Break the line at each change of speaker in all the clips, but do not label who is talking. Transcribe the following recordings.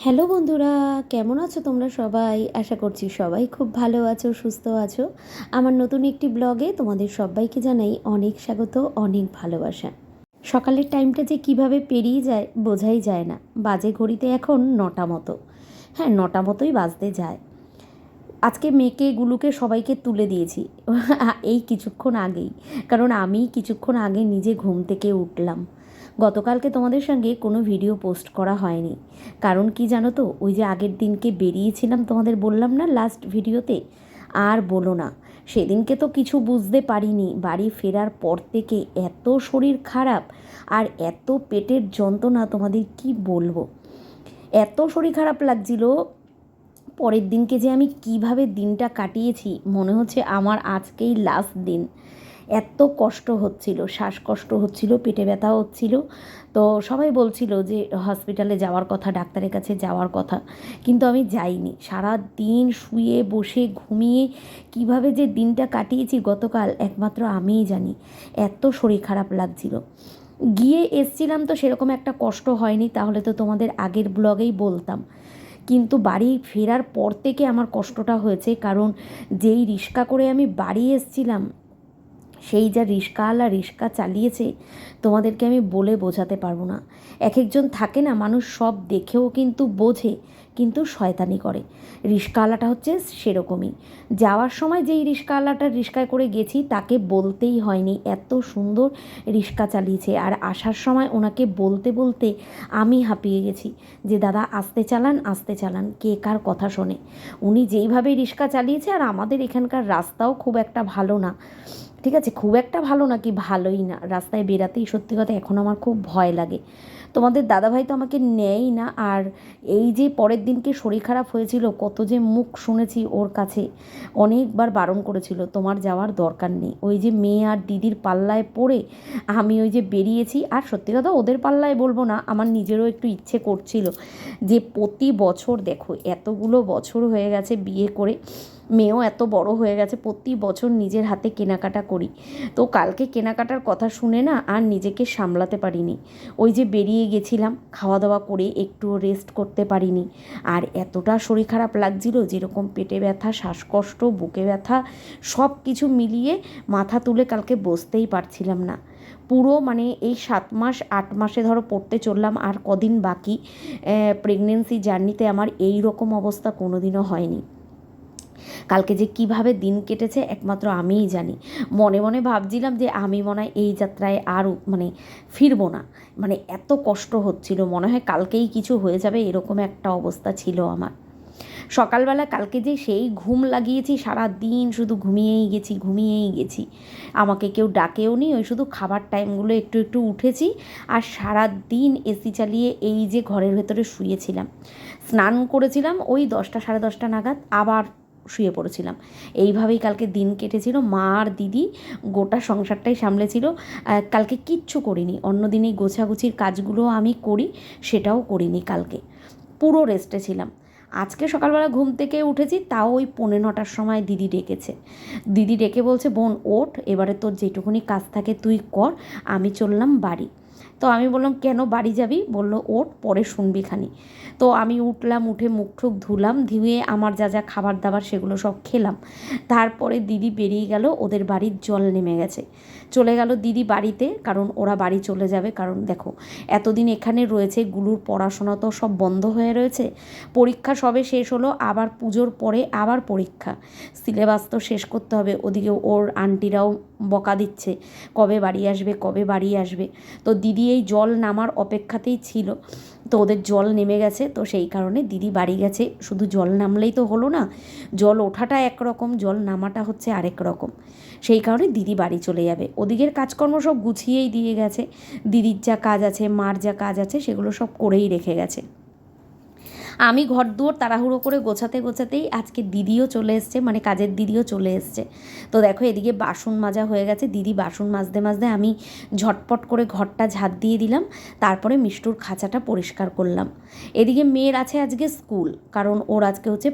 Hello বন্ধুরা, কেমন আছো তোমরা সবাই? আশা করছি সবাই খুব ভালো আছো, সুস্থ আছো। আমার নতুন একটি ব্লগে তোমাদের সবাইকে জানাই অনেক স্বাগত, অনেক ভালোবাসা। সকালের টাইমটা যে কীভাবে পেরিয়ে যায় বোঝাই যায় না। বাজে ঘড়িতে এখন নটা মতো। হ্যাঁ নটা মতোই বাজতে যায়। আজকে মেয়েকে, গুলুকে সবাইকে তুলে দিয়েছি। এই কিছুক্ষণ আগেই। কারণ আমি কিছুক্ষণ আগে নিজে ঘুম থেকে উঠলাম। গতকালকে তোমাদের সঙ্গে কোনো ভিডিও পোস্ট করা হয়নি। কারণ কি জানো তো, ওই যে আগের দিনকে বেরিয়েছিলাম তোমাদের বললাম না লাস্ট ভিডিওতে? আর বলো না, সেদিনকে তো কিছু বুঝতে পারিনি। বাড়ি ফেরার পর থেকে এত শরীর খারাপ আর এত পেটের যন্ত্রণা, তোমাদের কি বলব? এত শরীর খারাপ লাগছিল, পরের দিনকে যে আমি কীভাবে দিনটা কাটিয়েছি, মনে হচ্ছে আমার আজকেই লাস্ট দিন। এত কষ্ট হচ্ছিল, শ্বাসকষ্ট হচ্ছিল, পেটে ব্যথা হচ্ছিল। তো সবাই বলছিল যে, হসপিটালে যাওয়ার কথা, ডাক্তারের কাছে যাওয়ার কথা। কিন্তু আমি যাইনি। সারা দিন শুয়ে বসে ঘুমিয়ে কীভাবে যে দিনটা কাটিয়েছি, গতকাল একমাত্র আমিই জানি। এত শরীর খারাপ লাগছিল। গিয়ে এসছিলাম তো সেরকম একটা কষ্ট হয়নি, তাহলে তো তোমাদের আগের ব্লগেই বলতাম। কিন্তু বাড়ি ফেরার পর থেকে আমার কষ্টটা হয়েছে, কারণ যেই রিক্সা করে আমি বাড়ি এসছিলাম সেই যা রিস্কাওয়ালা রিস্কা চালিয়েছে, তোমাদেরকে আমি বলে বোঝাতে পারব না। এক একজন থাকে না, মানুষ সব দেখেও কিন্তু বোঝে, কিন্তু শয়তানি করে। রিস্কাওয়ালাটা হচ্ছে সেরকমই। যাওয়ার সময় যেই রিস্কাওয়ালাটা রিস্কায় করে গেছি, তাকে বলতেই হয়নি, এত সুন্দর রিস্কা চালিয়েছে। আর আসার সময় ওনাকে বলতে বলতে আমি হাঁপিয়ে গেছি যে, দাদা, আস্তে চালান আস্তে চালান, কে কার কথা শোনে? উনি যেইভাবে রিস্কা চালিয়েছে, আর আমাদের এখানকার রাস্তাও খুব একটা ভালো না। ঠিক আছে, খুব একটা ভালো নাকি ভালোই না। রাস্তায় বেরাতেই সত্যি কথা এখন আমার খুব ভয় লাগে। তোমাদের দাদাভাই তো আমাকে নেয়ই না। আর এই যে পরের দিনকে শরীর খারাপ হয়েছিল, কত যে মুখ শুনেছি ওর কাছে। অনেকবার বারণ করেছিল, তোমার যাওয়ার দরকার নেই। ওই যে মেয়ে আর দিদির পাল্লায় পড়ে আমি ওই যে বেরিয়েছি। আর সত্যি কথা ওদের পাল্লায় বলব না, আমার নিজেরও একটু ইচ্ছে করছিল যে প্রতি বছর দেখো, এতগুলো বছর হয়ে গেছে বিয়ে করে, মেয়েও এত বড় হয়ে গেছে, প্রতি বছর নিজের হাতে কেনাকাটা করি। তো কালকে কেনাকাটার কথা শুনে না আর নিজেকে সামলাতে পারিনি। ওই যে বেরিয়ে গেছিলাম। খাওয়া দাওয়া করে একটু রেস্ট করতে পারিনি। আর এতটা শরীর খারাপ লাগছিল যেরকম পেটে ব্যথা, শ্বাসকষ্ট, বুকে ব্যথা সব কিছু মিলিয়ে মাথা তুলে কালকে বসতেই পারছিলাম না। পুরো মানে এই সাত মাস, আট মাসে ধরো পড়তে চললাম, আর কদিন বাকি প্রেগনেন্সি জার্নিতে আমার এই রকম অবস্থা কোনোদিনও হয়নি। কালকে যে কীভাবে দিন কেটেছে একমাত্র আমিই জানি। মনে মনে ভাবছিলাম যে আমি মনে হয় এই যাত্রায় আর মানে ফিরবো না। মানে এত কষ্ট হচ্ছিল, মনে হয় কালকেই কিছু হয়ে যাবে এরকম একটা অবস্থা ছিল আমার। সকালবেলা কালকে যে সেই ঘুম লাগিয়েছি সারা দিন শুধু ঘুমিয়েই গেছি ঘুমিয়েই গেছি। আমাকে কেউ ডাকেও নি, ওই শুধু খাবার টাইমগুলো একটু একটু উঠেছি আর সারা দিন এসি চালিয়ে এই যে ঘরের ভেতরে শুয়েছিলাম। স্নান করেছিলাম ওই দশটা, সাড়ে দশটা নাগাদ, আবার শুয়ে পড়েছিলাম। এইভাবেই কালকে দিন কেটেছিল। মা আর দিদি গোটা সংসারটাই সামলেছিল। কালকে কিচ্ছু করিনি। অন্য দিনে গোছাগুছির কাজগুলো আমি করি, সেটাও করিনি কালকে। পুরো রেস্টে ছিলাম। আজকে সকালবেলা ঘুম থেকে উঠেছি, তাও ওই পৌনে নটার সময় দিদি ডেকেছে। দিদি ডেকে বলছে, বোন, ওঠ, এবারে তোর যেটুকুনি কাজ থাকে তুই কর, আমি চললাম বাড়ি। তো আমি বললাম, কেন বাড়ি যাবি? বলল, ওঠ, পরে শুনবি খানি। তো আমি উঠলাম, উঠে মুখ ঠুক ধুলাম, ধুয়ে আমার যা যা খাবার দাবার সেগুলো সব খেলাম। তারপরে দিদি বেরিয়ে গেল, ওদের বাড়ির জল নেমে গেছে। চলে গেল দিদি বাড়িতে, কারণ ওরা বাড়ি চলে যাবে, কারণ দেখো, এতদিন এখানে রয়েছে, গুলুর পড়াশোনা তো সব বন্ধ হয়ে রয়েছে। পরীক্ষা সবে শেষ হলো, আবার পুজোর পরে আবার পরীক্ষা। সিলেবাস তো শেষ করতে হবে, ওদিকে ওর আন্টিরাও বকা দিচ্ছে, কবে বাড়ি আসবে, কবে বাড়ি আসবে। তো দিদি এই জল নামার অপেক্ষাতেই ছিল। তো ওদের জল নেমে গেছে। তো সেই কারণে দিদি বাড়ি গেছে। শুধু জল নামলেই তো হলো না, জল ওঠাটা একরকম, জল নামাটা হচ্ছে আরেক রকম। সেই কারণে দিদি বাড়ি চলে যাবে। ওদিকের কাজকর্ম সব গুছিয়েই দিয়ে গেছে। দিদির যা কাজ আছে, মার যা কাজ আছে, সেগুলো সব করেই রেখে গেছে। আমি ঘর দুয়ার তাড়াহুড়ো করে গোছাতে গোছাতেই আজকে দিদিও চলে এসছে মানে কাজের দিদিও চলে এসছে। তো দেখো এদিকে বাসন মাজা হয়ে গেছে, দিদি বাসন মাজতে মাজতে আমি ঝটপট করে ঘরটা ঝাঁট দিয়ে দিলাম, তারপরে মিষ্টুর খাঁচাটা পরিষ্কার করলাম। এদিকে মেয়ের আছে আজকে স্কুল, কারণ ওর আজকে হচ্ছে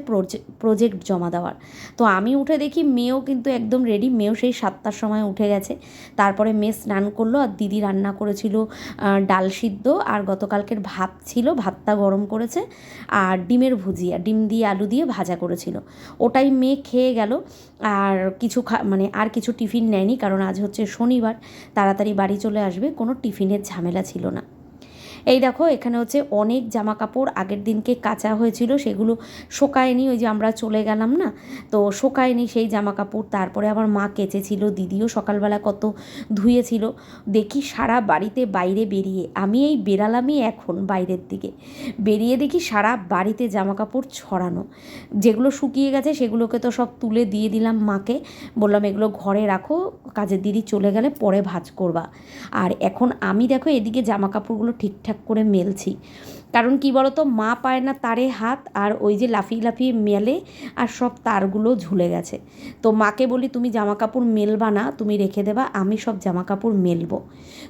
প্রজেক্ট জমা দেওয়ার। তো আমি উঠে দেখি মেয়েও কিন্তু একদম রেডি মেয়েও সেই সাতটার সময় উঠে গেছে। তারপরে মেয়ে স্নান করল আর দিদি রান্না করেছিল ডাল সিদ্ধ, আর গতকালকের ভাত ছিল, ভাতটা গরম করেছে। আর ডিমের ভুজিয়া ডিম দিয়ে আলু দিয়ে ভাজা করেছিল। ওটাই মেয়ে খেয়ে গেল, আর কিছু খা মানে আর কিছু টিফিন নেয়নি, কারণ আজ হচ্ছে শনিবার, তাড়াতাড়ি বাড়ি চলে আসবে, কোনো টিফিনের ঝামেলা ছিল না। এই দেখো, এখানে হচ্ছে অনেক জামা কাপড় আগের দিনকে কাঁচা হয়েছিল, সেগুলো শোকায়নি, ওই যে আমরা চলে গেলাম না? তো শোকায়নি সেই জামা কাপড় তারপরে আবার মা কেচেছিল, দিদিও সকালবেলা কত ধুয়েছিল। দেখি সারা বাড়িতে বাইরে বেরিয়ে, আমি এই বেরালামই এখন বাইরের দিকে। বেরিয়ে দেখি সারা বাড়িতে জামা কাপড় ছড়ানো। যেগুলো শুকিয়ে গেছে, সেগুলোকে তো সব তুলে দিয়ে দিলাম মাকে। বললাম, এগুলো ঘরে রাখো, কাজের দিদি চলে গেলে পরে ভাজ করবা। আর এখন আমি দেখো, এদিকে জামা কাপড়গুলো ঠিকঠাক করে মেলছি। কারণ কি বলতো, মা পায় না তারে হাত, আর ওই যে লাফিয়ে লাফিয়ে মেলে, আর সব তারগুলো ঝুলে গেছে। তো মাকে বলি, তুমি জামা কাপড় মেলবা না, তুমি রেখে দেবা, আমি সব জামা কাপড় মেলবো।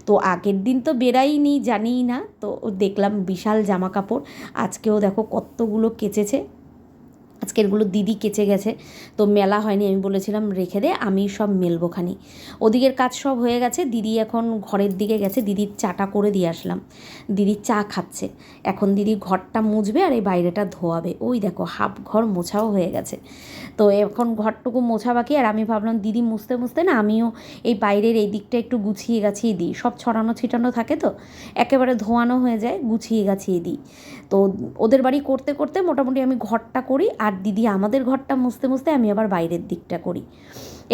তো আগের দিন তো বেরাইনি, জানিই না, তো দেখলাম বিশাল জামা কাপড় আজকেও দেখো কতগুলো কেচেছে। আজকেরগুলো দিদি কেচে গেছে। তো মেলা হয়নি, আমি বলেছিলাম রেখে দে, আমি সব মেলবো খানি। ওদিকের কাজ সব হয়ে গেছে, দিদি এখন ঘরের দিকে গেছে, দিদির চাটা করে দিয়ে আসলাম। দিদি চা খাচ্ছে। এখন দিদি ঘরটা মুছবে আর এই বাইরেটা ধোয়াবে। ওই দেখো, হাফ ঘর মোছাও হয়ে গেছে। তো এখন ঘরটুকু মোছা বাকি, আর আমি ভাবলাম দিদি মুছতে মুছতে না, আমিও এই বাইরের এই দিকটা একটু গুছিয়ে গাছিয়ে দিই। সব ছড়ানো ছিটানো থাকে তো, একেবারে ধোয়ানো হয়ে যায়, গুছিয়ে গাছিয়ে দিই। তো ওদের বাড়ি করতে করতে মোটামুটি আমি ঘরটা করি আর দিদি আমাদের ঘরটা মুছতে মুছতে আমি আবার বাইরের দিকটা করি।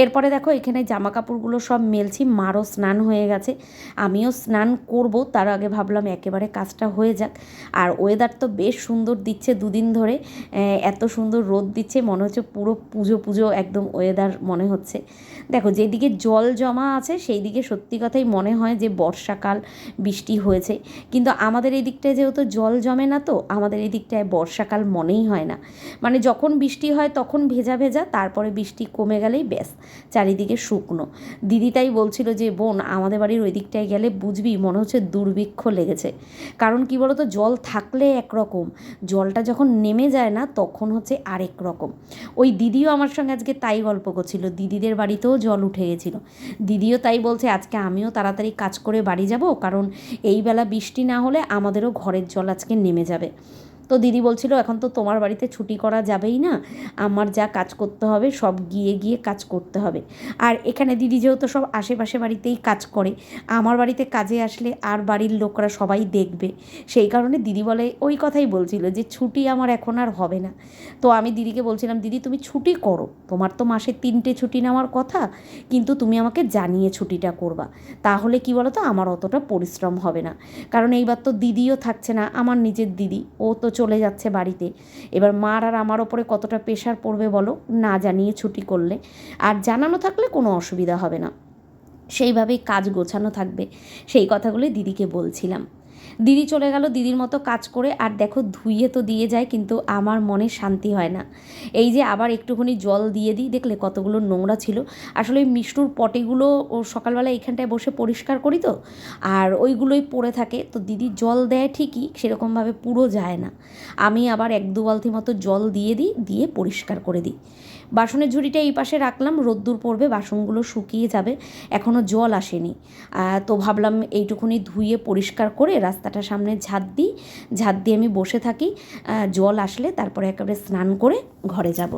এরপরে দেখো, এখানে জামা কাপড়গুলো সব মেলছি, মারও স্নান হয়ে গেছে। আমিও স্নান করব, তার আগে ভাবলাম একেবারে কাজটা হয়ে যাক। আর ওয়েদার তো বেশ সুন্দর দিচ্ছে দুদিন ধরে এত সুন্দর রোদ দিচ্ছে, মনে হচ্ছে পুরো পুজো পুজো একদম ওয়েদার মনে হচ্ছে। দেখো, যেদিকে জল জমা আছে সেই দিকে সত্যি কথাই মনে হয় যে বর্ষাকাল, বৃষ্টি হয়েছে। কিন্তু আমাদের এই দিকটায় যেহেতু জল জমে না তো, আমাদের এই দিকটায় বর্ষাকাল মনেই হয় না। মানে যখন বৃষ্টি হয়, তখন ভেজা ভেজা, তারপরে বৃষ্টি কমে গেলেই ব্যাস। চারিদিকে শুকনো। দিদি তাই বলছিল যে, বোন, আমাদের বাড়ির ওই দিকটায় গেলে বুঝবি মনে হচ্ছে দুর্ভিক্ষ লেগেছে। কারণ কি বলতো, জল থাকলে একরকম, জলটা যখন নেমে যায় না তখন হচ্ছে আরেক রকম। ওই দিদিও আমার সঙ্গে আজকে তাই গল্প করছিল। দিদিদের বাড়িতেও জল উঠে গেছিল। দিদিও তাই বলছে, আজকে আমিও তাড়াতাড়ি কাজ করে বাড়ি যাব, কারণ এই বেলা বৃষ্টি না হলে আমাদেরও ঘরের জল আজকে নেমে যাবে। তো দিদি বলছিল, এখন তো তোমার বাড়িতে ছুটি করা যাবেই না। আমার যা কাজ করতে হবে, সব গিয়ে গিয়ে কাজ করতে হবে। আর এখানে দিদি যেহেতু সব আশেপাশে বাড়িতেই কাজ করে, আমার বাড়িতে কাজে আসলে আর বাড়ির লোকরা সবাই দেখবে। সেই কারণে দিদি বলে, ওই কথাই বলছিল যে, ছুটি আমার এখন আর হবে না। তো আমি দিদিকে বলছিলাম, দিদি, তুমি ছুটি করো। তোমার তো মাসে তিনটে ছুটি নেওয়ার কথা, কিন্তু তুমি আমাকে জানিয়ে ছুটিটা করবা। তাহলে কি বলো তো আমার অতটা পরিশ্রম হবে না। কারণ এইবার তো দিদিও থাকছে না, আমার নিজের দিদি। ও তো চলে যাচ্ছে বাড়িতে। এবার মার আর আমার ওপরে কতটা প্রেশার পড়বে বলো? না জানিয়ে ছুটি করলে। আর জানানো থাকলে কোনো অসুবিধা হবে না। সেইভাবেই কাজ গোছানো থাকবে। সেই কথাগুলি দিদিকে বলছিলাম। দিদি চলে গেল, দিদির মতো কাজ করে, আর দেখো ধুইয়ে তো দিয়ে যায়, কিন্তু আমার মনে শান্তি হয় না। এই যে আবার একটুখানি জল দিয়ে দিই, দেখলে কতগুলো নোংরা ছিল। আসলে ওই মিষ্টুর পটেগুলো ও সকালবেলা এখানটায় বসে পরিষ্কার করি তো, আর ওইগুলোই পড়ে থাকে। তো দিদি জল দেয় ঠিকই, সেরকমভাবে পুরো যায় না। আমি আবার এক দু বালতি মতো জল দিয়ে দিই, দিয়ে পরিষ্কার করে দিই। বাসনের ঝুড়িটা এই পাশে রাখলাম, রোদ্দুর পড়বে, বাসনগুলো শুকিয়ে যাবে এখনও জল আসেনি। তো ভাবলাম এইটুকুনি ধুয়ে পরিষ্কার করে রাস্তাটা সামনে ঝাঁত দিই ঝাঁত দিয়ে আমি বসে থাকি। জল আসলে তারপরে একেবারে স্নান করে ঘরে যাব।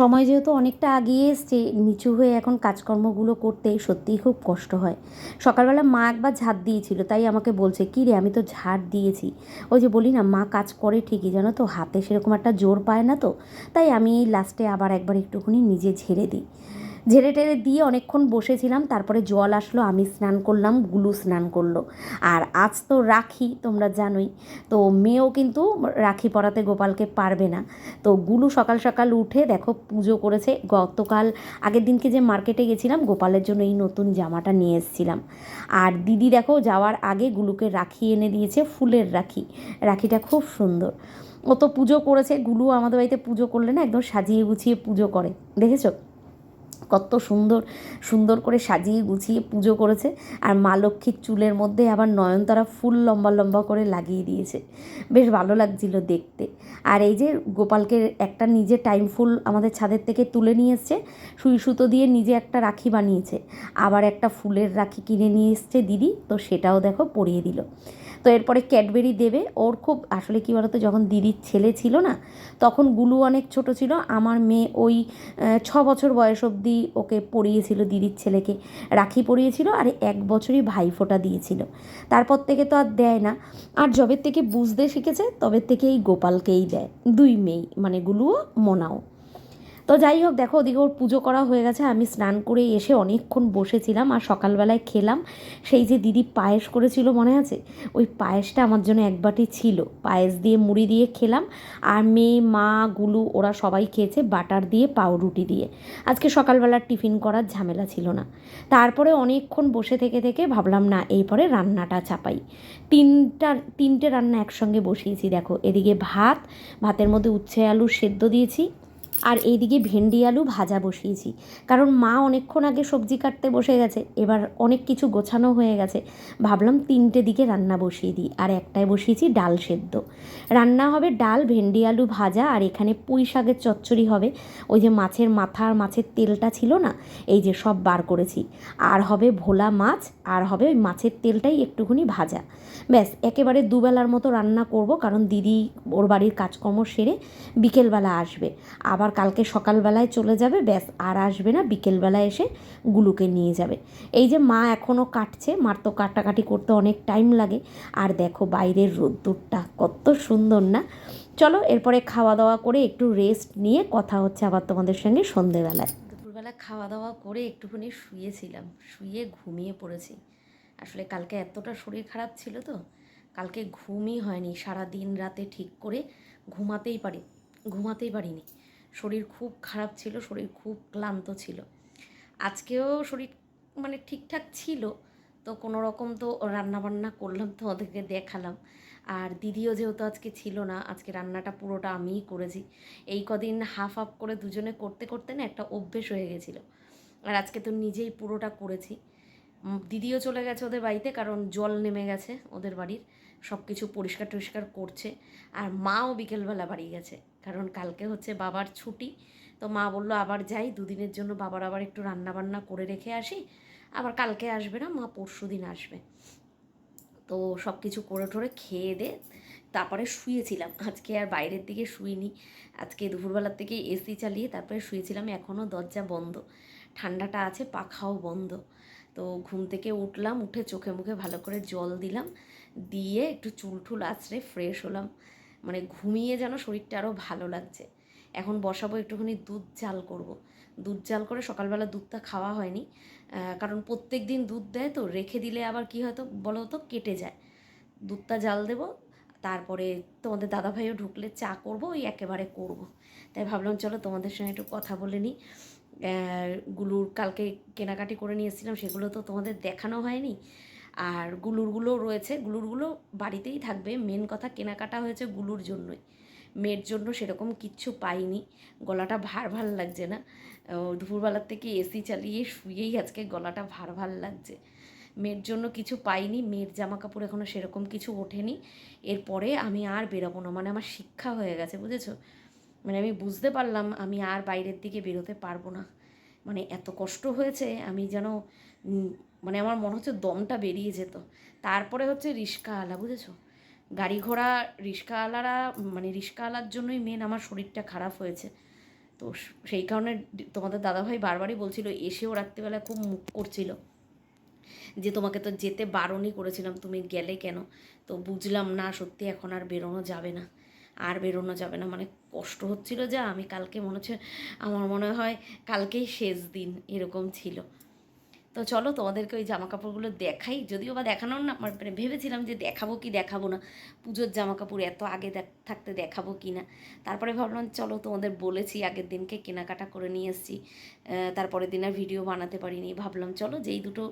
সময় যেহেতু অনেকটা আগিয়ে এসছে, নিচু হয়ে এখন কাজকর্মগুলো করতে সত্যিই খুব কষ্ট হয়। সকালবেলা মা একবার ঝাড় দিয়েছিল, তাই আমাকে বলছে, কী রে, আমি তো ঝাড় দিয়েছি। ওই যে বলি না, মা কাজ করে ঠিকই, জানো তো, হাতে সেরকম একটা জোর পায় না তো, তাই আমি লাস্টে আবার একবার একটুখানি নিজে ঝেড়ে দিই। ঝেড়ে টেড়ে দিয়ে অনেকক্ষণ বসেছিলাম, তারপরে জল আসলো, আমি স্নান করলাম, গুলু স্নান করল। আর আজ তো রাখি, তোমরা জানোই। তো মেয়েও কিন্তু রাখি পরাতে গোপালকে পারবে না। তো গুলু সকাল সকাল উঠে দেখো পুজো করেছে। গতকাল আগের দিনকে যে মার্কেটে গেছিলাম, গোপালের জন্য এই নতুন জামাটা নিয়ে এসেছিলাম। আর দিদি দেখো, যাওয়ার আগে গুলুকে রাখি এনে দিয়েছে, ফুলের রাখি। রাখিটা খুব সুন্দর। ও তো পুজো করেছে, গুলু আমাদের বাড়িতে পুজো করলে না একদম সাজিয়ে গুছিয়ে পুজো করে। দেখেছ? কত সুন্দর সুন্দর করে সাজিয়ে গুছিয়ে পুজো করেছে। আর মা লক্ষ্মীর চুলের মধ্যে আবার নয়নতারা ফুল লম্বা লম্বা করে লাগিয়ে দিয়েছে। বেশ ভালো লাগছিল দেখতে। আর এই যে গোপালকে একটা নিজে টাইম ফুল আমাদের ছাদের থেকে তুলে নিয়ে এসছে, সুই সুতো দিয়ে নিজে একটা রাখি বানিয়েছে। আবার একটা ফুলের রাখি কিনে নিয়ে এসছে দিদি, তো সেটাও দেখো পরিয়ে দিল। তো এরপরে ক্যাডবেরি দেবে। ওর খুব আসলে কী বলতো, যখন দিদির ছেলে ছিল না, তখন গুলু অনেক ছোট ছিল। আমার মেয়ে ওই ছ বছর বয়স অবধি ওকে পড়িয়েছিল দিদির ছেলেকে। রাখি পরিয়েছিল আর এক বছরই ভাইফোঁটা দিয়েছিল। তারপর থেকে তো আর দেয় না। আর যবের থেকে বুঝতে শিখেছে, তবে থেকে এই গোপালকেই দেয়। দুই মেয়ে মানে গুলুও, মোনাও। তো যাই হোক, দেখো ওদিকে ওর পুজো করা হয়ে গেছে। আমি স্নান করে এসে অনেকক্ষণ বসেছিলাম আর সকালবেলায় খেলাম। সেই যে দিদি পায়েস করেছিল, মনে আছে? ওই পায়েসটা আমার জন্য এক বাটি ছিল। পায়েস দিয়ে মুড়ি দিয়ে খেলাম। আর মেয়ে, মা, গুলু, ওরা সবাই খেয়েছে বাটার দিয়ে, পাউরুটি দিয়ে। আজকে সকালবেলার টিফিন করার ঝামেলা ছিল না। তারপরে অনেকক্ষণ বসে থেকে থেকে ভাবলাম, না, এরপরে রান্নাটা চাপাই। তিনটা, তিনটে রান্না একসঙ্গে বসিয়েছি, দেখো। এদিকে ভাত, ভাতের মধ্যে উচ্ছে, আলু সেদ্ধ দিয়েছি। আর এইদিকে ভেন্ডি আলু ভাজা বসিয়েছি। কারণ মা অনেকক্ষণ আগে সবজি কাটতে বসে গেছে, এবার অনেক কিছু গোছানো হয়ে গেছে। ভাবলাম তিনটে দিকে রান্না বসিয়ে দিই, আর একটায় বসিয়েছি ডাল সেদ্ধ। রান্না হবে ডাল, ভেন্ডি আলু ভাজা, আর এখানে পুঁই শাকের চচ্চড়ি হবে। ওই যে মাছের মাথা আর মাছের তেলটা ছিল না, এই যে সব বার করেছি। আর হবে ভোলা মাছ আর হবে ওই মাছের তেলটাই একটুখানি ভাজা। ব্যাস, একেবারে দুবেলার মতো রান্না করব কারণ দিদি ওর বাড়ির কাজকর্ম সেরে বিকেলবেলা আসবে। আবার কালকে সকালবেলায় চলে যাবে, ব্যাস আর আসবে না, বিকেলবেলায় এসে গুলুকে নিয়ে যাবে। এই যে মা এখনও কাটছে, মার তো কাটাকাটি করতে অনেক টাইম লাগে। আর দেখো বাইরের রোদ্দুরটা কত সুন্দর না। চলো, এরপরে খাওয়া দাওয়া করে একটু রেস্ট নিয়ে কথা হচ্ছে আবার তোমাদের সঙ্গে সন্ধেবেলায়। দুপুরবেলা খাওয়া দাওয়া করে একটুখানি শুয়েছিলাম। শুয়ে ঘুমিয়ে পড়েছি। আসলে কালকে এতটা শরীর খারাপ ছিল তো, কালকে ঘুমই হয়নি। সারা দিন রাতে ঠিক করে ঘুমাতেই পারি, ঘুমাতেই পারিনি। শরীর খুব খারাপ ছিল, শরীর খুব ক্লান্ত ছিল। আজকেও শরীর মানে ঠিকঠাক ছিল, তো কোনো রকম তো রান্নাবান্না করলাম তো ওদেরকে দেখালাম। আর দিদিও যেহেতু আজকে ছিল না, আজকে রান্নাটা পুরোটা আমিই করেছি। এই কদিন হাফ হাফ করে দুজনে করতে করতে না একটা অভ্যেস হয়ে গেছিল। আর আজকে তো নিজেই পুরোটা করেছি। দিদিও চলে গেছে ওদের বাড়িতে কারণ জল নেমে গেছে ওদের বাড়ির। সব কিছু পরিষ্কার টরিষ্কার করছে। আর মাও বিকেলবেলা বাড়ি গেছে। কারণ কালকে হচ্ছে বাবার ছুটি। তো মা বলল আবার যাই, দুদিনের জন্য বাবার আবার একটু রান্না বান্না করে রেখে আসি। আবার কালকে আসবে না, মা পরশু দিন আসবে। তো সব কিছু করে টোরে খেয়ে দে। তারপরে শুয়েছিলাম। আজকে আর বাইরের দিকে শুইনি। আজকে দুপুরবেলার থেকে এসি চালিয়ে তারপরে শুয়েছিলাম। এখনও দরজা বন্ধ। ঠান্ডাটা আছে, পাখাও বন্ধ। তো ঘুম থেকে উঠলাম, উঠে চোখে মুখে ভালো করে জল দিলাম। দিয়ে একটু চুল টুল আছড়ে ফ্রেশ হলাম। মানে ঘুমিয়ে যেন শরীরটা আরও ভালো লাগছে। এখন বসাবো একটুখানি দুধ জাল করব। দুধ জাল করে সকালবেলা দুধটা খাওয়া হয়নি। কারণ প্রত্যেক দিন দুধ দেয় তো, রেখে দিলে আবার কি হয়তো বলো তো কেটে যায়। দুধটা জাল দেবো, তারপরে তোমাদের দাদাভাইও ঢুকলে চা করব, ওই একেবারে করব। তাই ভাবলাম, চলো তোমাদের সঙ্গে একটু কথা বলে নিই। গুলুর কালকে কেনাকাটি করে নিয়ে এসেছিলাম, সেগুলো তো তোমাদের দেখানো হয়নি। আর গুলুরগুলো রয়েছে, গুলুরগুলো বাড়িতেই থাকবে। মেন কথা, কেনাকাটা হয়েছে গুলুর জন্যই। মেয়ের জন্য সেরকম কিচ্ছু পাইনি। গলাটা ভার ভার লাগছে না। দুপুরবেলার থেকে এসি চালিয়ে শুয়েই আজকে গলাটা ভার ভার লাগছে। মেয়ের জন্য কিছু পাইনি, মেয়ের জামা কাপড় এখনও সেরকম কিছু ওঠেনি। এরপরে আমি আর বেরোবো না মানে আমার শিক্ষা হয়ে গেছে, বুঝেছ? মানে আমি বুঝতে পারলাম আমি আর বাইরের দিকে বেরোতে পারব না। মানে এত কষ্ট হয়েছে, আমি যেন মানে আমার মনে হচ্ছে দমটা বেরিয়ে যেত। তারপরে হচ্ছে রিস্কাওয়ালা, বুঝেছ? গাড়ি ঘোড়া রিস্কাওয়ালারা মানে রিস্কাওয়ালার জন্যই মেন আমার শরীরটা খারাপ হয়েছে। তো সেই কারণে তোমাদের দাদাভাই বারবারই বলছিল এসেও রাত্রিবেলা খুব মুখ করছিল যে, তোমাকে তো যেতে বারণই করেছিলাম, তুমি গেলে কেন? তো বুঝলাম না, সত্যি এখন আর বেরোনো যাবে না। আর বেরোনো যাবে না মানে কষ্ট হচ্ছিল যা, আমি কালকে মনে হচ্ছে, আমার মনে হয় কালকেই শেষ দিন, এরকম ছিল। তো চলো তোমাদেরকে ওই জামা কাপড়গুলো দেখাই। যদিও বা দেখানো না আমার মানে ভেবেছিলাম যে দেখাবো কি দেখাবো না। পুজোর জামা কাপড় এত আগে থাকতে দেখাবো কি না। তারপরে ভাবলাম, চলো তোমাদের বলেছি, আগের দিনকে কেনাকাটা করে নিয়ে এসেছি। তারপরের দিন আর ভিডিও বানাতে পারিনি। ভাবলাম, চলো যেই দুটো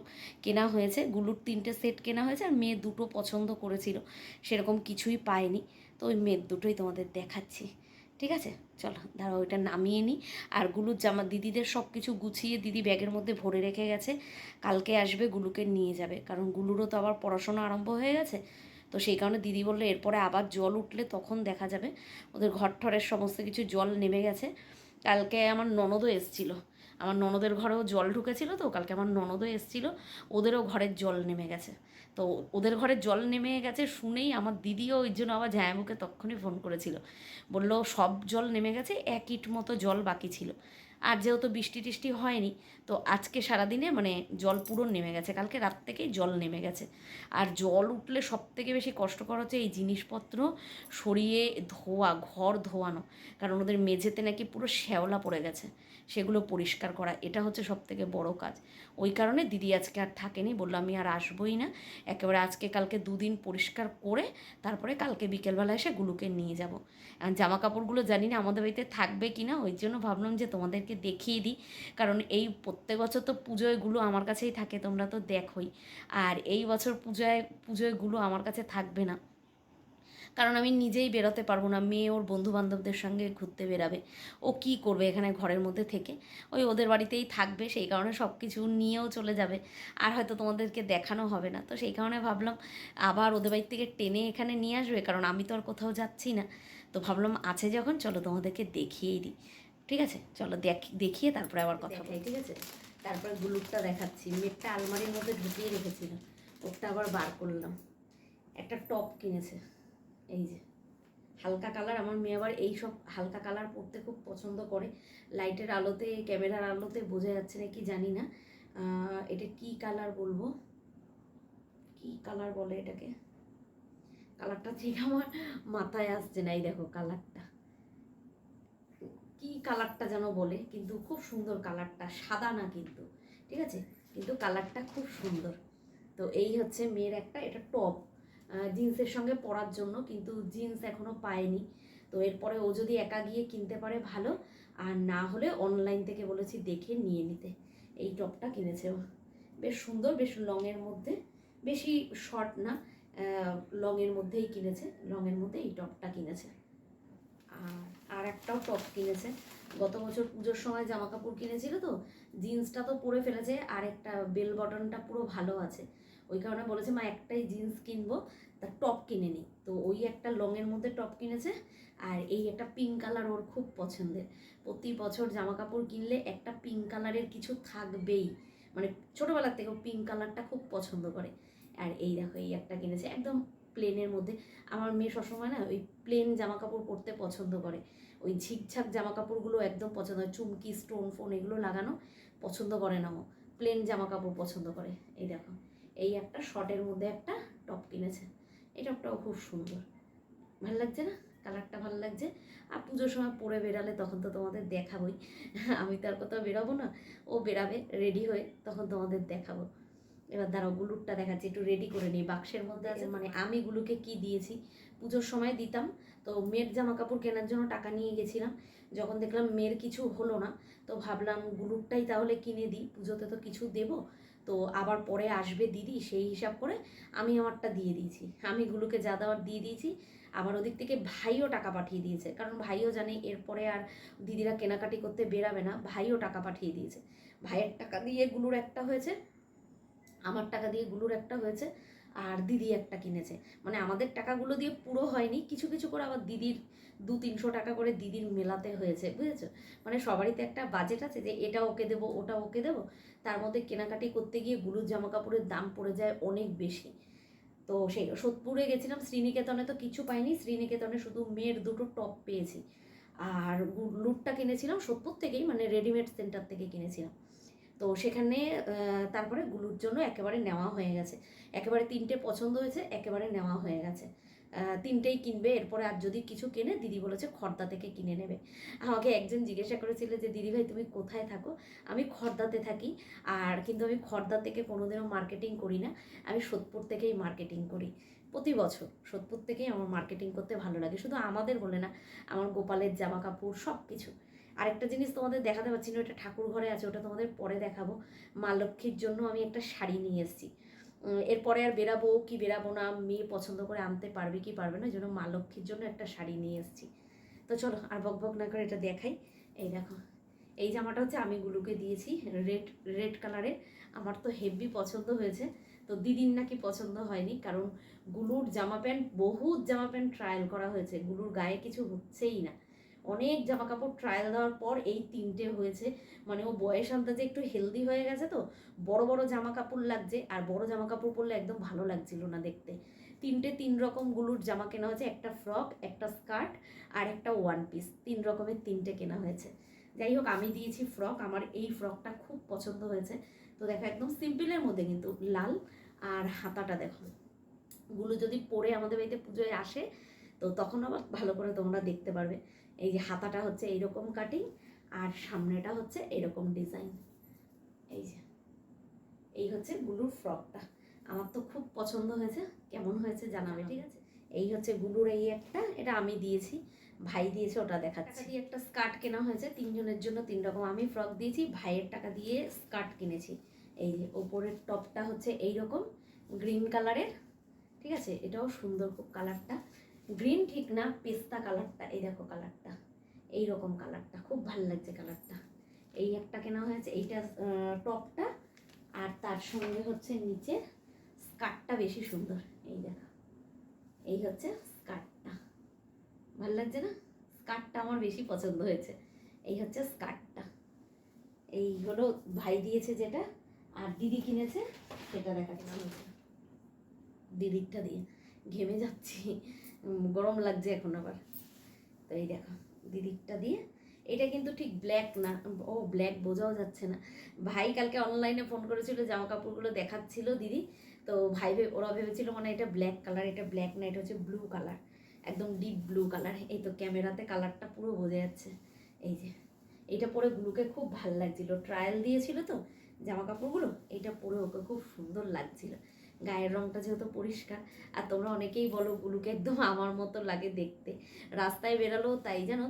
কেনা হয়েছে, গুলুর তিনটে সেট কেনা হয়েছে, আর মেয়ে দুটো পছন্দ করেছিল। সেরকম কিছুই পায়নি তো ওই মেয়ের দুটোই তোমাদের দেখাচ্ছি। ঠিক আছে? চলো দাঁড়াও ওইটা নামিয়ে নিই আর গুলুর জামা, দিদিদের সব কিছু গুছিয়ে দিদি ব্যাগের মধ্যে ভরে রেখে গেছে। কালকে আসবে, গুলুকে নিয়ে যাবে। কারণ গুলুরও তো আবার পড়াশোনা আরম্ভ হয়ে গেছে। তো সেই কারণে দিদি বলল, এরপরে আবার জল উঠলে তখন দেখা যাবে। ওদের ঘর ঠরের সমস্ত কিছু জল নেমে গেছে। কালকে আমার ননদও এসছিল। আমার ননদের ঘরেও জল ঢুকেছিল তো, কালকে আমার ননদও এসছিল, ওদেরও ঘরের জল নেমে গেছে। তো ওদের ঘরে জল নেমে গেছে শুনেই আমার দিদিও ওই জন্য আবার জায়ামুকে তখনই ফোন করেছিল। বলল, সব জল নেমে গেছে, এক ইট মতো জল বাকি ছিল। আর যেহেতু বৃষ্টি টিষ্টি হয়নি, তো আজকে সারাদিনে মানে জল পুরো নেমে গেছে। কালকে রাত থেকেই জল নেমে গেছে। আর জল উঠলে সব থেকে বেশি কষ্টকর হচ্ছে এই জিনিসপত্র সরিয়ে ধোয়া, ঘর ধোয়ানো। কারণ ওদের মেঝেতে নাকি পুরো শ্যাওলা পড়ে গেছে। সেগুলো পরিষ্কার করা, এটা হচ্ছে সব থেকে বড় কাজ। ওই কারণে দিদি আজকে আর থাকেনি, বলল আমি আর আসবোই না। একেবারে আজকে কালকে দুদিন পরিষ্কার করে তারপরে কালকে বিকেলবেলা এসে গুলোকে নিয়ে যাব। জামা কাপড়গুলো জানি না আমাদের বাড়িতে থাকবে কি না ওই জন্য ভাবলাম যে তোমাদেরকে দেখিয়ে দিই। কারণ এই প্রত্যেক বছর তো পুজোয়গুলো আমার কাছেই থাকে, তোমরা তো দেখোই। আর এই বছর পুজোয়, পুজোয়গুলো আমার কাছে থাকবে না। কারণ আমি নিজেই বেরোতে পারব না, মেয়ে ওর বন্ধু বান্ধবদের সঙ্গে ঘুরতে বেরাবে। ও কি করবে এখানে ঘরের মধ্যে থেকে? ওই ওদের বাড়িতেই থাকবে, সেই কারণে সব কিছু নিয়েও চলে যাবে। আর হয়তো তোমাদেরকে দেখানো হবে না। তো সেই কারণে ভাবলাম আবার ওদের বাড়ি থেকে টেনে এখানে নিয়ে আসবে, কারণ আমি তো আর কোথাও যাচ্ছি না। তো ভাবলাম আছে যখন, চলো তোমাদেরকে দেখিয়েই দিই। ঠিক আছে? চলো দেখ দেখিয়ে তারপরে আবার কথা বলি ঠিক আছে? তারপরে গুলুকটা দেখাচ্ছি। মেয়েরটা আলমারির মধ্যে ঢুকিয়ে রেখেছিল। ওটা আবার বার করলাম। একটা টপ কিনেছে। এই যে। হালকা কালার। আমার মেয়ে আবার এই সব হালকা কালার পরতে খুব পছন্দ করে। লাইটের আলোতে ক্যামেরার আলোতে বোঝা যাচ্ছে না কি জানি না। এটা কি কালার বলব? কি কালার বলে এটাকে? কালারটা ঠিক আমার মাথায় আসছে না। এই দেখো কালারটা। কি কালারটা যেন বলে, কিন্তু খুব সুন্দর কালারটা সাদা না কিন্তু, ঠিক আছে? কিন্তু কালারটা খুব সুন্দর। তো এই হচ্ছে মেয়ের একটা, এটা টপ জিন্সের সঙ্গে পরার জন্য, কিন্তু জিন্স এখনও পায়নি। তো এরপরে ও যদি একা গিয়ে কিনতে পারে, ভালো। আর না হলে অনলাইন থেকে বলেছি দেখে নিয়ে নিতে। এই টপটা কিনেছে ও। বেশ সুন্দর, বেশ লংয়ের মধ্যে, বেশি শর্ট না লংয়ের মধ্যেই কিনেছে লংয়ের মধ্যে এই টপটা কিনেছে। আর একটাও টপ কিনেছে। গত বছর পুজোর সময় জামা কাপড় কিনেছিল তো জিন্সটা তো পরে ফেলেছে, আর একটা বেল বটনটা পুরো ভালো আছে। ওই কারণে বলেছে, মা, একটাই জিন্স কিনবো, তা টপ কিনে নিই তো ওই একটা লংয়ের মধ্যে টপ কিনেছে, আর এই একটা পিঙ্ক কালার ওর খুব পছন্দের। প্রতি বছর জামা কাপড় কিনলে একটা পিঙ্ক কালারের কিছু থাকবেই। মানে ছোটোবেলার থেকে পিঙ্ক কালারটা খুব পছন্দ করে। আর এই দেখো, এই একটা কিনেছে, একদম প্লেনের মধ্যে। আমার মেয়ে সবসময় না ওই প্লেন জামা কাপড় পরতে পছন্দ করে। ওই ঝিকঝাক জামা কাপড়গুলো একদম পছন্দ হয়। চুমকি স্টোন ফোন এগুলো লাগানো পছন্দ করে না ও। প্লেন জামা কাপড় পছন্দ করে। এই দেখো, এই একটা শর্টের মধ্যে একটা টপ কিনেছে। এই টপটাও খুব সুন্দর। ভালো লাগছে না? কালারটা ভালো লাগছে? আর পুজোর সময় পরে বেরালে তখন তো তোমাদের দেখাবোই। আমি তো আর কোথাও বেরাবো না। ও বেরাবে রেডি হয়ে তখন তোমাদের দেখাবো। এবার দাঁড়াও গুলুরটা দেখাচ্ছি, একটু রেডি করে নিই। বাক্সের মধ্যে আছে মানে আমি গুলুকে কি দিয়েছি? পুজোর সময় দিতাম, তো মেয়ের জামা কাপড় কেনার জন্য টাকা নিয়ে গেছিলাম। যখন দেখলাম মেয়ের কিছু হলো না, তো ভাবলাম গুলুরটাই তাহলে কিনে দিই, পুজোতে তো কিছু দেবো। তো আবার পরে আসবে দিদি, সেই হিসাব করে আমি আমারটা দিয়ে দিয়েছি। আমি গুলোকে যা দেওয়ার দিয়ে দিয়েছি, আবার ওদিক থেকে ভাইও টাকা পাঠিয়ে দিয়েছে। কারণ ভাইও জানে, এরপরে আর দিদিরা কেনাকাটি করতে বেরাবে না, ভাইও টাকা পাঠিয়ে দিয়েছে। ভাইয়ের টাকা দিয়ে গুলোর একটা হয়েছে আমার টাকা দিয়ে গুলোর একটা হয়েছে আর দিদি একটা কিনেছে। মানে আমাদের টাকাগুলো দিয়ে পুরো হয়নি, কিছু কিছু করে আবার দিদির দু তিনশো টাকা করে দিদির মেলাতে হয়েছে, বুঝেছ? মানে সবারই তো একটা বাজেট আছে যে এটা ওকে দেবো, ওটা ওকে দেবো। তার মধ্যে কেনাকাটি করতে গিয়ে গুলুর জামা কাপড়ের দাম পড়ে যায় অনেক বেশি। তো সেই সোদপুরে গেছিলাম, শ্রীনিকেতনে তো কিছু পাইনি, শ্রীনিকেতনে শুধু মেয়ের দুটো টপ পেয়েছি। আর লুটটা কিনেছিলাম সোদপুর থেকেই মানে রেডিমেড সেন্টার থেকে কিনেছিলাম। তো সেখানে তারপরে গুলুর জন্য একেবারে নেওয়া হয়ে গেছে। একেবারে তিনটে পছন্দ হয়েছে, একেবারে নেওয়া হয়ে গেছে। তিনটেই কিনবে, এরপরে আর যদি কিছু কেনে, দিদি বলেছে খর্দা থেকে কিনে নেবে। আমাকে একজন জিজ্ঞাসা করেছিল যে, দিদি ভাই, তুমি কোথায় থাকো? আমি খর্দাতে থাকি, আর কিন্তু আমি খর্দা থেকে কোনোদিনও মার্কেটিং করি না। আমি সোদপুর থেকেই মার্কেটিং করি। প্রতি বছর সোদপুর থেকেই আমার মার্কেটিং করতে ভালো লাগে। শুধু আমাদের বলে না, আমার গোপালের জামা কাপড় সব কিছু আরেকটা জিনিস তোমাদের দেখাতে পারছি না ওটা ঠাকুর ঘরে আছে, ওটা তোমাদের পরে দেখাবো। মা লক্ষ্মীর জন্য আমি একটা শাড়ি নিয়ে এসেছি। এরপরে আর বেরাবো কি বেরাবো না, মেয়ে পছন্দ করে আনতে পারবে কি পারবে না জন্য মা লক্ষ্মীর জন্য একটা শাড়ি নিয়ে এসেছি। তো চলো, আর বক বক না করে এটা দেখাই। এই দেখো, এই জামাটা হচ্ছে আমি গুলুকে দিয়েছি, রেড রেড কালারের। আমার তো হেভি পছন্দ হয়েছে, তো দিদির নাকি পছন্দ হয়নি, কারণ গুলুর জামা প্যান্ট, বহুত জামা প্যান্ট ট্রায়াল করা হয়েছে। গুলুর গায়ে কিছু হচ্ছেই না। অনেক জামা কাপড় ট্রায়াল দেওয়ার পর এই তিনটে হয়েছে। মানে ও বয়স আন্দাজে একটু হেলদি হয়ে গেছে তো, বড় বড় জামা কাপড় লাগছে আর বড় জামা কাপড় পরলে একদম ভালো লাগছিল না দেখতে। তিনটে তিন রকম গুলুর জামা কেনা হয়েছে, একটা ফ্রক একটা স্কার্ট আর একটা ওয়ান পিস তিন রকমের তিনটে কেনা হয়েছে। যাই হোক, আমি দিয়েছি ফ্রক আমার এই ফ্রকটা খুব পছন্দ হয়েছে। তো দেখো, একদম সিম্পলের মধ্যে কিন্তু লাল আর হাতাটা দেখো। গুলো যদি পরে আমাদের বাড়িতে পুজোয় আসে, তো তখন আবার ভালো করে তোমরা দেখতে পারবে। এই যে হাতাটা হচ্ছে এইরকম কাটিং আর সামনেটা হচ্ছে এরকম ডিজাইন এই যে এই হচ্ছে গুলুর ফ্রকটা আমার তো খুব পছন্দ হয়েছে কেমন হয়েছে জানাবে? ঠিক আছে। এই হচ্ছে গুলুর এই একটা এটা আমি দিয়েছি ভাই দিয়েছে ওটা দেখাচ্ছি। দিয়ে একটা স্কার্ট কেনা হয়েছে তিনজনের জন্য তিন রকম। আমি ফ্রক দিয়েছি ভাইয়ের টাকা দিয়ে স্কার্ট কিনেছি। এই যে ওপরের টপটা হচ্ছে এই রকম গ্রিন কালারের ঠিক আছে? এটাও সুন্দর খুব কালারটা গ্রিন ঠিক না, পেস্তা কালারটা এই দেখো কালারটা এই রকম কালারটা খুব ভালো লাগছে কালারটা এই একটা কেনা হয়েছে, এইটা টপটা, আর তার সঙ্গে হচ্ছে নিচে স্কার্টটা বেশি সুন্দর, এই দেখো। এই হচ্ছে স্কার্টটা। ভালো লাগছে না? স্কার্টটা আমার বেশি পছন্দ হয়েছে। এই হচ্ছে স্কার্টটা। এই হলো ভাই দিয়েছে যেটা, আর দিদি কিনেছে, সেটা দেখাচ্ছি। দিদিরটা দিয়ে ঘেমে যাচ্ছি। গরম লাগছে এখন আবার। তো এই দেখো, দিদিরটা দিয়ে। এটা কিন্তু ঠিক ব্ল্যাক না, ও ব্ল্যাক বোঝাও যাচ্ছে না। ভাই কালকে অনলাইনে ফোন করেছিল জামা কাপড়গুলো দেখাচ্ছিল দিদি। তো ভাই ওরা ভেবেছিল মানে এটা ব্ল্যাক কালার এটা ব্ল্যাক না, এটা হচ্ছে ব্লু কালার একদম ডিপ ব্লু কালার এই তো ক্যামেরাতে কালারটা পুরো বোঝা যাচ্ছে। এই যে এইটা পরে গুলোকে খুব ভালো লাগছিল। ট্রায়াল দিয়েছিল তো জামা কাপড়গুলো এইটা পরে ওকে খুব সুন্দর লাগছিল। গায়ের রংটা যেহেতু পরিষ্কার, আর তোমরা অনেকেই বলো গুলুকে একদম আমার মতো লাগে দেখতে। রাস্তায় বেরালো তাই জানো?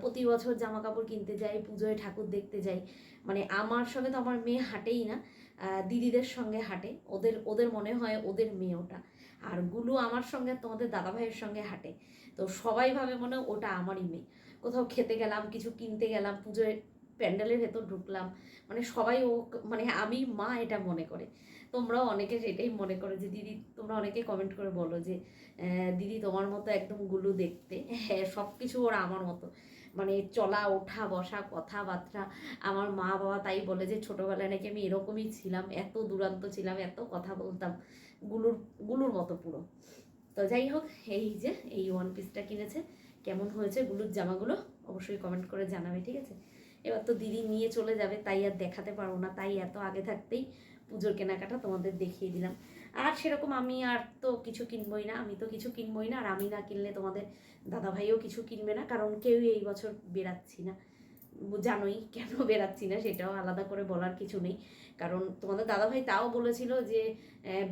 প্রতি বছর জামা কাপড় কিনতে যাই, পুজোয় ঠাকুর দেখতে যাই। মানে আমার সঙ্গে তো আমার মেয়ে হাঁটেই না দিদিদের সঙ্গে হাঁটে। ওদের ওদের মনে হয় ওদের মেয়ে ওটা। আর গুলু আমার সঙ্গে, তোমাদের দাদাভাইয়ের সঙ্গে হাঁটে। তো সবাই ভাবে মনে ওটা আমারই মেয়ে। কোথাও খেতে গেলাম, কিছু কিনতে গেলাম, পুজোয় প্যান্ডেলের ভেতর ঢুকলাম। মানে সবাই ও মানে আমি মা এটা মনে করে। তোমরাও অনেকে সেটাই মনে করো যে, দিদি, তোমরা অনেকে কমেন্ট করে বলো যে দিদি, তোমার মতো একদম গুলু দেখতে। হ্যাঁ সব কিছু ওরা আমার মতো। মানে চলা, ওঠা, বসা, কথাবার্তা। আমার মা বাবা তাই বলে যে, ছোটোবেলায় নাকি আমি এরকমই ছিলাম, এত দুরান্ত ছিলাম, এত কথা বলতাম। গুলুর গুলুর মতো পুরো। তো যাই হোক, এই যে, এই ওয়ান পিসটা কিনেছে। কেমন হয়েছে গুলুর জামাগুলো? অবশ্যই কমেন্ট করে জানাবে, ঠিক আছে? এবার তো দিদি নিয়ে চলে যাবে, তাই আর দেখাতে পারব না, তাই এত আগে থাকতেই পুজোর কেনাকাটা তোমাদের দেখিয়ে দিলাম। আর সেরকম আমি আর তো কিছু কিনবই না, আমি তো কিছু কিনবই না, আর আমি না কিনলে তোমাদের দাদাভাইও কিছু কিনবে না, কারণ কেউই এই বছর বেরাচ্ছি না। জানোই কেন বেরাচ্ছি না, সেটাও আলাদা করে বলার কিছু নেই। কারণ তোমাদের দাদাভাই তাও বলেছিল যে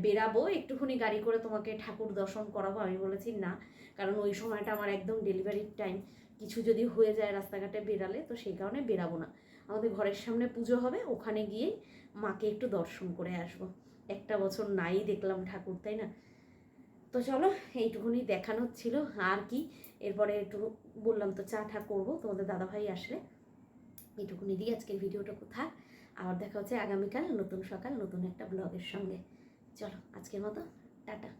বেরাবো একটুখানি গাড়ি করে তোমাকে ঠাকুর দর্শন করাবো। আমি বলেছি, না। কারণ ওই সময়টা আমার একদম ডেলিভারির টাইম। কিছু যদি হয়ে যায় রাস্তাঘাটে বেরালে তো সেই কারণে বেরাবো না। আমাদের ঘরের সামনে পুজো হবে, ওখানে গিয়ে মাকে একটু দর্শন করে আসব। একটা বছর নাই দেখলাম ঠাকুর, তাই না? তো চলো, এইটুকুনি দেখানোর ছিল। আর কি? এরপরে একটু বললাম তো চা ঠা করব, তোমাদের দাদাভাই আসলে। এইটুকুনি দিয়ে আজকের ভিডিওটা থাক। আবার দেখা হচ্ছে আগামীকাল নতুন সকাল, নতুন একটা ব্লগের সঙ্গে। চলো, আজকের মতো, টাটা।